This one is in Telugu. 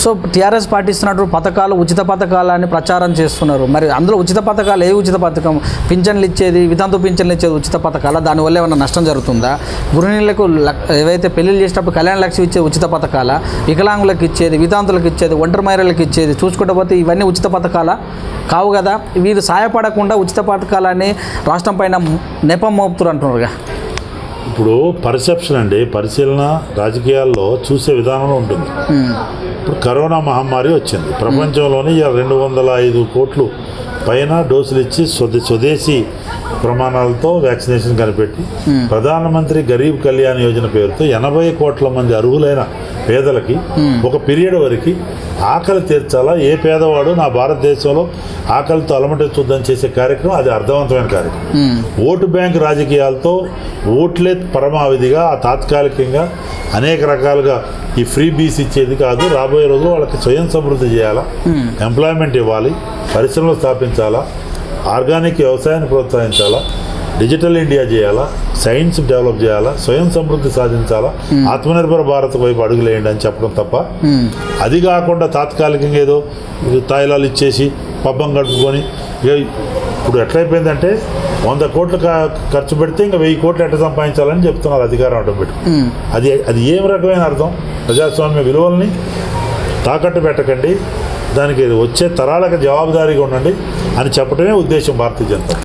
సో టీఆర్ఎస్ పార్టీ ఇస్తున్నట్టు పథకాలు ఉచిత పథకాలు అని ప్రచారం చేస్తున్నారు. మరి అందులో ఉచిత పథకాలు ఏ ఉచిత పథకం? పింఛన్లు ఇచ్చేది వితంతు పింఛన్లు ఇచ్చేది ఉచిత పథకాల? దానివల్ల ఏమైనా నష్టం జరుగుతుందా? గృహిణులకు లక్- ఏవైతే పెళ్ళిళ్ళు చేసేటప్పుడు కళ్యాణ లక్ష్మి ఇచ్చే ఉచిత పథకాల? వికలాంగులకు ఇచ్చేది వితాంతులకు ఇచ్చేది ఒంటరి మహిళలకు ఇచ్చేది చూసుకుంటే పోతే ఇవన్నీ ఉచిత పథకాల? కావు కదా? వీరు సాయపడకుండా ఉచిత పథకాలని రాష్ట్రం పైన నెపం మోపుతున్నారు అంటున్నారుగా. ఇప్పుడు పర్సెప్షన్ అండి. పరిశీలన రాజకీయాల్లో చూసే విధానంలో ఉంటుంది. ఇప్పుడు కరోనా మహమ్మారి వచ్చింది. ప్రపంచంలోనే ఇవాళ రెండు వందల ఐదు కోట్లు పైన డోసులు ఇచ్చి స్వదే స్వదేశీ ప్రమాణాలతో వ్యాక్సినేషన్ కనిపెట్టి ప్రధానమంత్రి గరీబ్ కళ్యాణ్ యోజన పేరుతో ఎనభై కోట్ల మంది అర్హులైన పేదలకి ఒక పీరియడ్ వరకు ఆకలి తీర్చాలా? ఏ పేదవాడు నా భారతదేశంలో ఆకలితో అలమటించొద్దని చేసే కార్యక్రమం అది అర్థవంతమైన కార్యక్రమం. ఓటు బ్యాంక్ రాజకీయాలతో ఓట్లే పరమావధిగా తాత్కాలికంగా అనేక రకాలుగా ఈ ఫ్రీ బీస్ ఇచ్చేది కాదు రాబోయే రోజుల్లో వాళ్ళకి స్వయం సమృద్ధి చేయాలా? ఎంప్లాయ్మెంట్ ఇవ్వాలి పరిశ్రమలు స్థాపించాలా ఆర్గానిక్ వ్యవసాయాన్ని ప్రోత్సహించాలా డిజిటల్ ఇండియా చేయాలా సైన్స్ డెవలప్ చేయాలా స్వయం సమృద్ధి సాధించాలా ఆత్మనిర్భర భారత్ వైపు అడుగులేయండి అని చెప్పడం తప్ప అది కాకుండా తాత్కాలికంగా ఏదో తాయిలాలు ఇచ్చేసి పబ్బం గడుపుకొని ఇప్పుడు ఎట్లయిపోయిందంటే వంద కోట్లు ఖర్చు పెడితే ఇంకా వెయ్యి కోట్లు ఎట్లా సంపాదించాలని చెప్తున్నారు అధికారం అడ్డం పెట్టి అది అది ఏం రకమైన అర్థం? ప్రజాస్వామ్య విలువల్ని తాకట్టు పెట్టకండి. దానికి వచ్చే తరాలకు జవాబుదారీగా ఉండండి అని చెప్పడమే ఉద్దేశం భారతీయ జనతా.